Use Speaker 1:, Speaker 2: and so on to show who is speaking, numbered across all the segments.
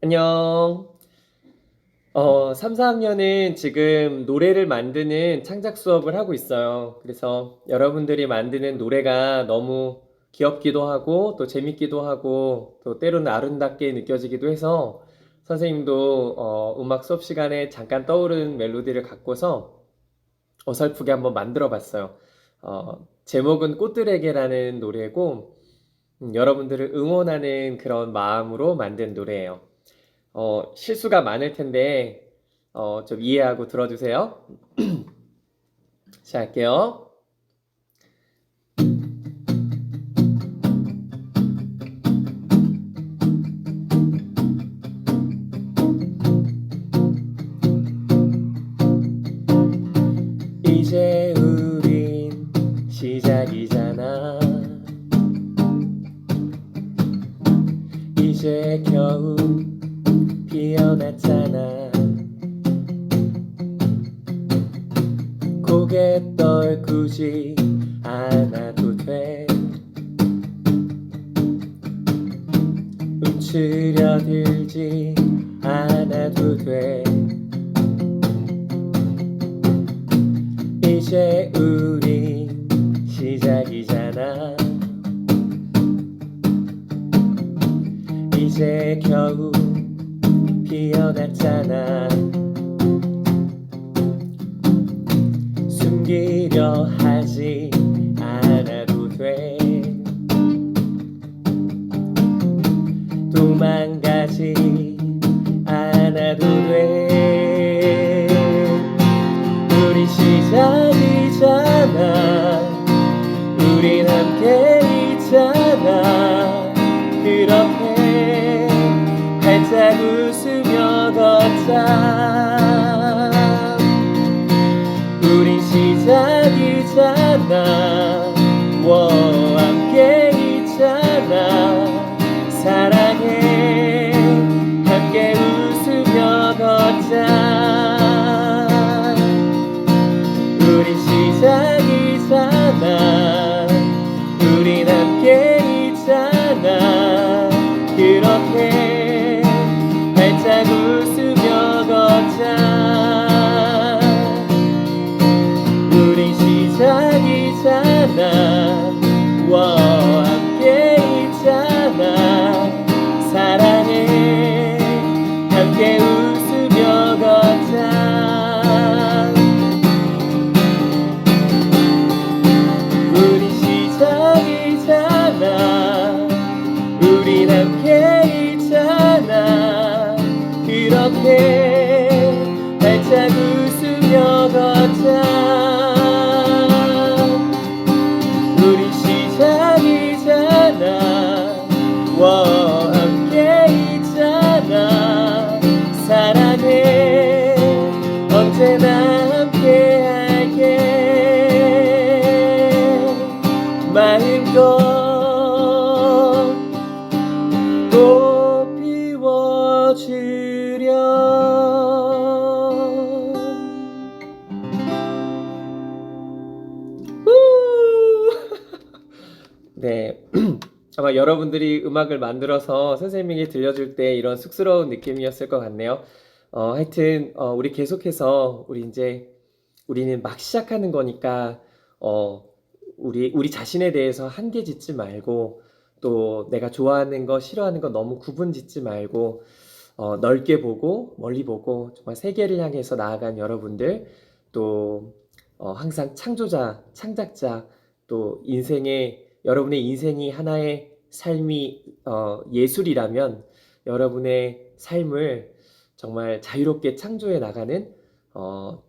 Speaker 1: 안녕. 어, 3, 4학년은 지금 노래를 만드는 창작 수업을 하고 있어요. 그래서 여러분들이 만드는 노래가 너무 귀엽기도 하고 또 재밌기도 하고 또 때로는 아름답게 느껴지기도 해서 선생님도 어, 음악 수업 시간에 잠깐 떠오르는 멜로디를 갖고서 어설프게 한번 만들어 봤어요. 어, 제목은 꽃들에게라는 노래고 음, 여러분들을 응원하는 그런 마음으로 만든 노래예요. 어, 실수가 많을 텐데 어, 좀 이해하고 들어주세요. 시작할게요. 이제 겨우 피어났잖아. 고개 떨구지 않아도 돼. 움츠려들지 않아도 돼. 이제 우리 시작이잖아. 이제 겨우 피어났잖아. 숨기려 하지 웃으 꽃 피워주렴 후! 네. 아마 여러분들이 음악을 만들어서 선생님에게 들려줄 때 이런 쑥스러운 느낌이었을 것 같네요. 어, 하여튼, 어, 우리 계속해서, 우리 이제, 우리는 막 시작하는 거니까, 어, 우리, 우리 자신에 대해서 한계 짓지 말고, 또 내가 좋아하는 거, 싫어하는 거 너무 구분 짓지 말고, 어, 넓게 보고, 멀리 보고, 정말 세계를 향해서 나아간 여러분들, 또, 어, 항상 창조자, 창작자, 또 인생의 여러분의 인생이 하나의 삶이 어, 예술이라면 여러분의 삶을 정말 자유롭게 창조해 나가는 어,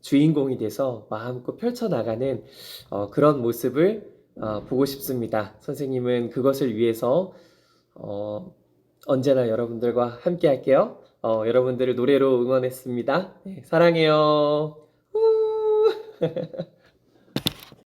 Speaker 1: 주인공이 돼서 마음껏 펼쳐 나가는 어, 그런 모습을 어, 보고 싶습니다. 선생님은 그것을 위해서 어, 언제나 여러분들과 함께 할게요. 어, 여러분들을 노래로 응원했습니다. 네, 사랑해요. 우!